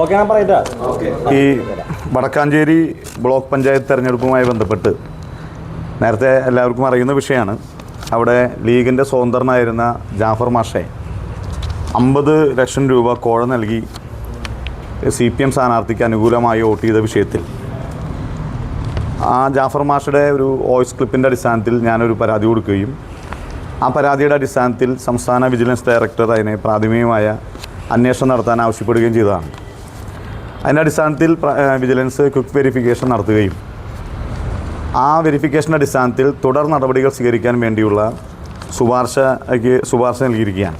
Okay ഞാൻ പറയട്ടാ. ഈ Vadakkanchery block panchayat തെരഞ്ഞെടുപ്പുമായി ബന്ധപ്പെട്ട് നേരത്തെ എല്ലാവർക്കും അറിയുന്ന വിഷയമാണ്. അവിടെ ലീഗിന്റെ സ്വതന്ത്രനായിരുന്ന ജാഫർ മാഷെ അമ്പത് ലക്ഷം രൂപ കോഴ നൽകി സി പി എം സ്ഥാനാർത്ഥിക്ക് അനുകൂലമായി വോട്ട് ചെയ്ത വിഷയത്തിൽ. ആ ജാഫർ മാഷയുടെ ഒരു വോയിസ് ക്ലിപ്പിന്റെ അടിസ്ഥാനത്തിൽ ഞാനൊരു പരാതി കൊടുക്കുകയും ആ പരാതിയുടെ അടിസ്ഥാനത്തിൽ സംസ്ഥാന വിജിലൻസ് ഡയറക്ടർ അതിനെ പ്രാഥമികമായ അന്വേഷണം നടത്താൻ ആവശ്യപ്പെടുകയും ചെയ്തതാണ്. അതിന്റെ അടിസ്ഥാനത്തിൽ വിജിലൻസ് ക്വിക്ക് വെരിഫിക്കേഷൻ നടത്തുകയും ആ വെരിഫിക്കേഷന്റെ അടിസ്ഥാനത്തിൽ തുടർ നടപടികൾ സ്വീകരിക്കാൻ വേണ്ടിയുള്ള ശുപാർശയ്ക്ക് ശുപാർശ നൽകിയിരിക്കുകയാണ്.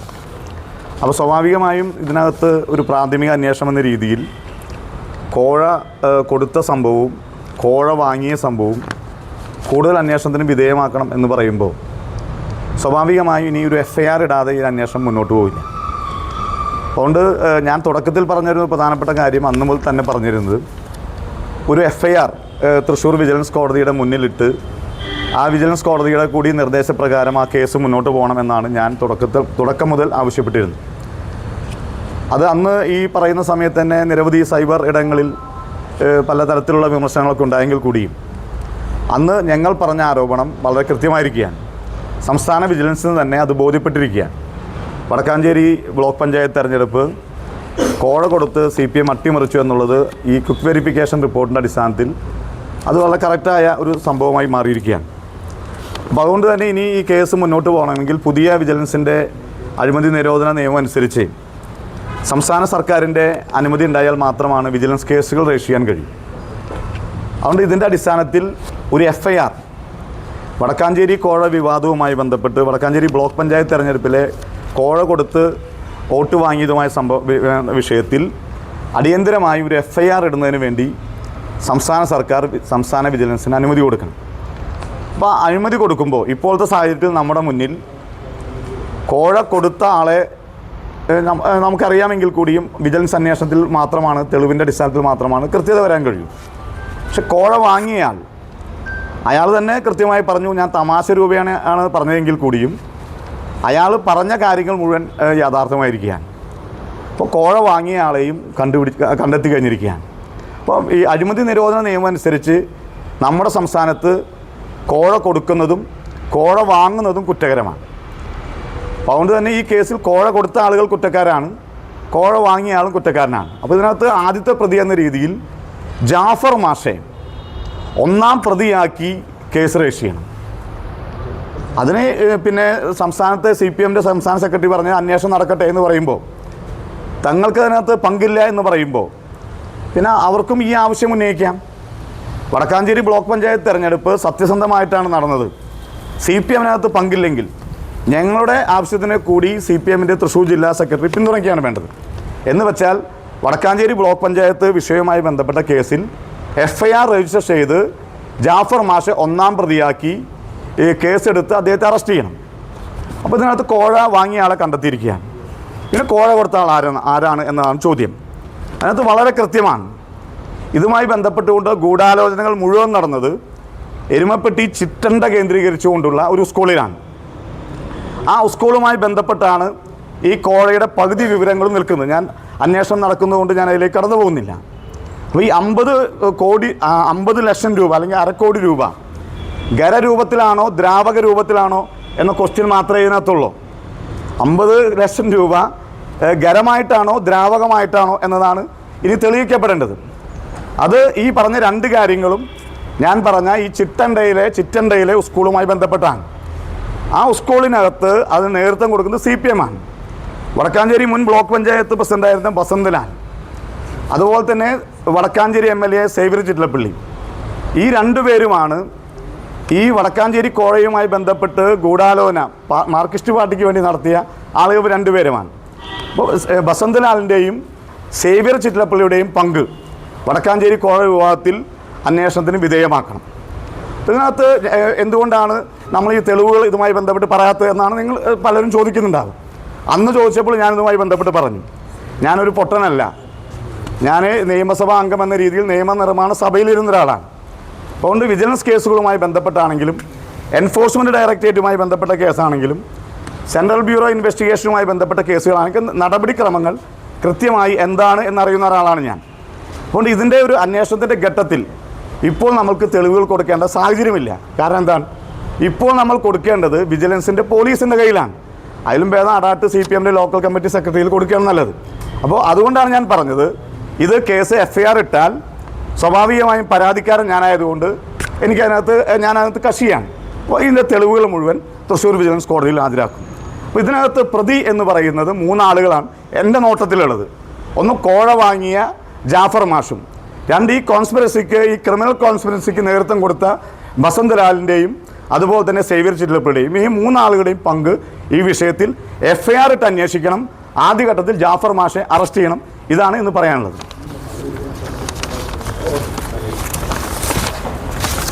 അപ്പോൾ സ്വാഭാവികമായും ഇതിനകത്ത് ഒരു പ്രാഥമിക അന്വേഷണം എന്ന രീതിയിൽ കോഴ കൊടുത്ത സംഭവവും കോഴ വാങ്ങിയ സംഭവവും കൂടുതൽ അന്വേഷണത്തിന് വിധേയമാക്കണം എന്ന് പറയുമ്പോൾ സ്വാഭാവികമായും ഇനി ഒരു എഫ് ഐ ആർ ഇടാതെ ഈ അന്വേഷണം മുന്നോട്ട് പോവില്ല. അതുകൊണ്ട് ഞാൻ തുടക്കത്തിൽ പറഞ്ഞിരുന്ന പ്രധാനപ്പെട്ട കാര്യം അന്ന് മുതൽ തന്നെ പറഞ്ഞിരുന്നത്. ഒരു F I R Thrissur vigilance കോടതിയുടെ മുന്നിലിട്ട് ആ വിജിലൻസ് കോടതിയുടെ കൂടി നിർദ്ദേശപ്രകാരം ആ കേസ് മുന്നോട്ട് പോകണമെന്നാണ് ഞാൻ തുടക്കത്തിൽ തുടക്കം മുതൽ ആവശ്യപ്പെട്ടിരുന്നത്. അത് അന്ന് ഈ പറയുന്ന സമയത്ത് തന്നെ നിരവധി സൈബർ ഇടങ്ങളിൽ പല പലതരത്തിലുള്ള വിമർശനങ്ങളൊക്കെ ഉണ്ടായെങ്കിൽ കൂടിയും അന്ന് ഞങ്ങൾ പറഞ്ഞ ആരോപണം വളരെ കൃത്യമായിരിക്കുകയാണ്. സംസ്ഥാന വിജിലൻസിന് തന്നെ അത് ബോധ്യപ്പെട്ടിരിക്കുകയാണ്. വടക്കാഞ്ചേരി ബ്ലോക്ക് പഞ്ചായത്ത് തെരഞ്ഞെടുപ്പ്. കോഴ കൊടുത്ത് സി പി എം അട്ടിമറിച്ചു എന്നുള്ളത് ഈ ക്വിക്ക് വെരിഫിക്കേഷൻ റിപ്പോർട്ടിന്റെ അടിസ്ഥാനത്തിൽ അത് വളരെ കറക്റ്റായ ഒരു സംഭവമായി മാറിയിരിക്കുകയാണ്. അപ്പോൾ അതുകൊണ്ട് തന്നെ ഇനി ഈ കേസ് മുന്നോട്ട് പോകണമെങ്കിൽ പുതിയ വിജിലൻസിന്റെ അഴിമതി നിരോധന നിയമം അനുസരിച്ച് സംസ്ഥാന സർക്കാരിന്റെ അനുമതി ഉണ്ടായാൽ മാത്രമാണ് വിജിലൻസ് കേസുകൾ രജിസ്റ്റർ ചെയ്യാൻ കഴിയും. അതുകൊണ്ട് ഇതിന്റെ അടിസ്ഥാനത്തിൽ ഒരു എഫ് ഐ ആർ വടക്കാഞ്ചേരി കോഴ വിവാദവുമായി ബന്ധപ്പെട്ട് വടക്കാഞ്ചേരി ബ്ലോക്ക് പഞ്ചായത്ത് തെരഞ്ഞെടുപ്പിലെ കോഴ കൊടുത്ത് വോട്ട് വാങ്ങിയതുമായ സംഭവ വിഷയത്തിൽ അടിയന്തരമായി ഒരു എഫ് ഐ ആർ ഇടുന്നതിന് വേണ്ടി സംസ്ഥാന സർക്കാർ സംസ്ഥാന വിജിലൻസിന് അനുമതി കൊടുക്കണം. അപ്പോൾ അനുമതി കൊടുക്കുമ്പോൾ ഇപ്പോഴത്തെ സാഹചര്യത്തിൽ നമ്മുടെ മുന്നിൽ കോഴ കൊടുത്ത ആളെ നമുക്കറിയാമെങ്കിൽ കൂടിയും വിജിലൻസ് അന്വേഷണത്തിൽ മാത്രമാണ് തെളിവിന്റെ അടിസ്ഥാനത്തിൽ മാത്രമാണ് കൃത്യത വരാൻ കഴിയും പക്ഷെ കോഴ വാങ്ങിയ ആൾ അയാൾ തന്നെ കൃത്യമായി പറഞ്ഞു ഞാൻ തമാശ രൂപയാണ് ആണ് പറഞ്ഞതെങ്കിൽ കൂടിയും അയാൾ പറഞ്ഞ കാര്യങ്ങൾ മുഴുവൻ യാഥാർത്ഥ്യമായിരിക്കുകയാണ്. അപ്പോൾ കോഴ വാങ്ങിയ ആളെയും കണ്ടുപിടിച്ച് കണ്ടെത്തി കഴിഞ്ഞിരിക്കുകയാണ്. അപ്പം ഈ അഴിമതി നിരോധന നിയമം അനുസരിച്ച് നമ്മുടെ സംസ്ഥാനത്ത് കോഴ കൊടുക്കുന്നതും കോഴ വാങ്ങുന്നതും കുറ്റകരമാണ്. അപ്പോൾ അതുകൊണ്ട് തന്നെ ഈ കേസിൽ കോഴ കൊടുത്ത ആളുകൾ കുറ്റക്കാരാണ് കോഴ വാങ്ങിയ ആളും കുറ്റക്കാരനാണ്. അപ്പോൾ ഇതിനകത്ത് ആദ്യത്തെ പ്രതി എന്ന രീതിയിൽ ജാഫർ മാഷെ ഒന്നാം പ്രതിയാക്കി കേസ് രജിസ്റ്റർ ചെയ്യണം. അതിന് പിന്നെ സംസ്ഥാനത്തെ സി പി എമ്മിന്റെ സംസ്ഥാന സെക്രട്ടറി പറഞ്ഞ അന്വേഷണം നടക്കട്ടെ എന്ന് പറയുമ്പോൾ തങ്ങൾക്ക് അതിനകത്ത് പങ്കില്ല എന്ന് പറയുമ്പോൾ പിന്നെ അവർക്കും ഈ ആവശ്യം ഉന്നയിക്കാം. വടക്കാഞ്ചേരി ബ്ലോക്ക് പഞ്ചായത്ത് തെരഞ്ഞെടുപ്പ് സത്യസന്ധമായിട്ടാണ് നടന്നത്. സി പി എമ്മിനകത്ത് പങ്കില്ലെങ്കിൽ ഞങ്ങളുടെ ആവശ്യത്തിന് കൂടി സി പി എമ്മിന്റെ തൃശ്ശൂർ ജില്ലാ സെക്രട്ടറി പിന്തുണയ്ക്കുകയാണ് വേണ്ടത്. എന്ന് വെച്ചാൽ വടക്കാഞ്ചേരി ബ്ലോക്ക് പഞ്ചായത്ത് വിഷയവുമായി ബന്ധപ്പെട്ട കേസിൽ എഫ് ഐ ആർ രജിസ്റ്റർ ചെയ്ത് ജാഫർ മാഷെ ഒന്നാം പ്രതിയാക്കി ഈ കേസെടുത്ത് അദ്ദേഹത്തെ അറസ്റ്റ് ചെയ്യണം. അപ്പോൾ ഇതിനകത്ത് കോഴ വാങ്ങിയ ആളെ കണ്ടെത്തിയിരിക്കുകയാണ്. പിന്നെ കോഴ കൊടുത്ത ആൾ ആരാണ് ആരാണ് എന്നതാണ് ചോദ്യം. അതിനകത്ത് വളരെ കൃത്യമാണ്. ഇതുമായി ബന്ധപ്പെട്ടുകൊണ്ട് ഗൂഢാലോചനകൾ മുഴുവൻ നടന്നത് എരുമപ്പെട്ടി ചിറ്റണ്ട കേന്ദ്രീകരിച്ചുകൊണ്ടുള്ള ഒരു സ്കൂളിലാണ്. ആ സ്കൂളുമായി ബന്ധപ്പെട്ടാണ് ഈ കോഴയുടെ പകുതി വിവരങ്ങളും നിൽക്കുന്നത്. ഞാൻ അന്വേഷണം നടക്കുന്നതുകൊണ്ട് ഞാൻ അതിലേക്ക് കടന്നു പോകുന്നില്ല അപ്പോൾ ഈ അമ്പത് കോടി അമ്പത് ലക്ഷം രൂപ അല്ലെങ്കിൽ അരക്കോടി രൂപ ഖരരൂപത്തിലാണോ ദ്രാവക രൂപത്തിലാണോ എന്ന ക്വസ്റ്റ്യൻ മാത്രമേ ഇതിനകത്തുള്ളൂ. അമ്പത് ലക്ഷം രൂപ ഖരമായിട്ടാണോ ദ്രാവകമായിട്ടാണോ എന്നതാണ് ഇനി തെളിയിക്കപ്പെടേണ്ടത്. അത് ഈ പറഞ്ഞ രണ്ട് കാര്യങ്ങളും ഞാൻ പറഞ്ഞ ഈ ചിറ്റണ്ടയിലെ ചിറ്റണ്ടയിലെ സ്കൂളുമായി ബന്ധപ്പെട്ടാണ്. ആ സ്കൂളിനകത്ത് അത് നേതൃത്വം കൊടുക്കുന്നത് സി പി എം ആണ്. വടക്കാഞ്ചേരി മുൻ ബ്ലോക്ക് പഞ്ചായത്ത് പ്രസിഡന്റായിരുന്ന ബസന്തലാൽ. അതുപോലെ തന്നെ Wadakkanchery M L A Xavier Chittilappally. ഈ രണ്ടുപേരുമാണ് ഈ വടക്കാഞ്ചേരി കോഴയുമായി ബന്ധപ്പെട്ട് ഗൂഢാലോചന മാർക്സിസ്റ്റ് പാർട്ടിക്ക് വേണ്ടി നടത്തിയ ആളുകൾ രണ്ടുപേരുമാണ്. ബസന്തലാലിന്റെയും സേവ്യർ ചിറ്റലപ്പള്ളിയുടെയും പങ്ക് വടക്കാഞ്ചേരി കോഴ വിവാദത്തിൽ അന്വേഷണത്തിന് വിധേയമാക്കണം. ഇതിനകത്ത് എന്തുകൊണ്ടാണ് നമ്മൾ ഈ തെളിവുകൾ ഇതുമായി ബന്ധപ്പെട്ട് പറയാത്തത് എന്നാണ് നിങ്ങൾ പലരും ചോദിക്കുന്നുണ്ടാവും. അന്ന് ചോദിച്ചപ്പോൾ ഞാൻ ഇതുമായി ബന്ധപ്പെട്ട് പറഞ്ഞു. ഞാനൊരു പൊട്ടനല്ല. ഞാൻ നിയമസഭാ അംഗം എന്ന രീതിയിൽ നിയമനിർമ്മാണ സഭയിലിരുന്ന ഒരാളാണ്. അതുകൊണ്ട് വിജിലൻസ് കേസുകളുമായി ബന്ധപ്പെട്ടാണെങ്കിലും എൻഫോഴ്സ്മെന്റ് ഡയറക്ടറേറ്റുമായി ബന്ധപ്പെട്ട കേസാണെങ്കിലും സെൻട്രൽ ബ്യൂറോ ഇൻവെസ്റ്റിഗേഷനുമായി ബന്ധപ്പെട്ട കേസുകളാണെങ്കിൽ നടപടിക്രമങ്ങൾ കൃത്യമായി എന്താണ് എന്നറിയുന്ന ഒരാളാണ് ഞാൻ. അതുകൊണ്ട് ഇതിന്റെ ഒരു അന്വേഷണത്തിന്റെ ഘട്ടത്തിൽ ഇപ്പോൾ നമുക്ക് തെളിവുകൾ കൊടുക്കേണ്ട സാഹചര്യമില്ല. കാരണം എന്താണ്? ഇപ്പോൾ നമ്മൾ കൊടുക്കേണ്ടത് വിജിലൻസിന്റെ പോലീസിന്റെ കയ്യിലാണ്. അതിലും ഭേദം അടാട്ട് സി പി എമ്മിന്റെ ലോക്കൽ കമ്മിറ്റി സെക്രട്ടറിയിൽ കൊടുക്കുകയാണ് നല്ലത്. അപ്പോൾ അതുകൊണ്ടാണ് ഞാൻ പറഞ്ഞത് ഇത് കേസ് എഫ് ഐ ആർ ഇട്ടാൽ സ്വാഭാവികമായും പരാതിക്കാരൻ ഞാനായതുകൊണ്ട് എനിക്കതിനകത്ത് ഞാനതിനകത്ത് കശിയാണ്. അപ്പോൾ ഇതിന്റെ തെളിവുകൾ മുഴുവൻ തൃശ്ശൂർ വിജിലൻസ് കോടതിയിൽ ഹാജരാക്കും. അപ്പോൾ ഇതിനകത്ത് പ്രതി എന്ന് പറയുന്നത് മൂന്നാളുകളാണ് എന്റെ നോട്ടത്തിലുള്ളത്. ഒന്ന് കോഴ വാങ്ങിയ ജാഫർ മാഷും രണ്ട് ഈ കോൺസ്പിറസിക്ക് ഈ ക്രിമിനൽ കോൺസ്പിറസിക്ക് നേതൃത്വം കൊടുത്ത വസന്തലാലിന്റെയും അതുപോലെ തന്നെ സേവ്യർ ചിറ്റലപ്പയുടെയും ഈ മൂന്നാളുകളുടെയും പങ്ക് ഈ വിഷയത്തിൽ എഫ് ഐ ആർ ഇട്ട് അന്വേഷിക്കണം. ആദ്യഘട്ടത്തിൽ ജാഫർ മാഷെ അറസ്റ്റ് ചെയ്യണം. ഇതാണ് ഇന്ന് പറയാനുള്ളത്.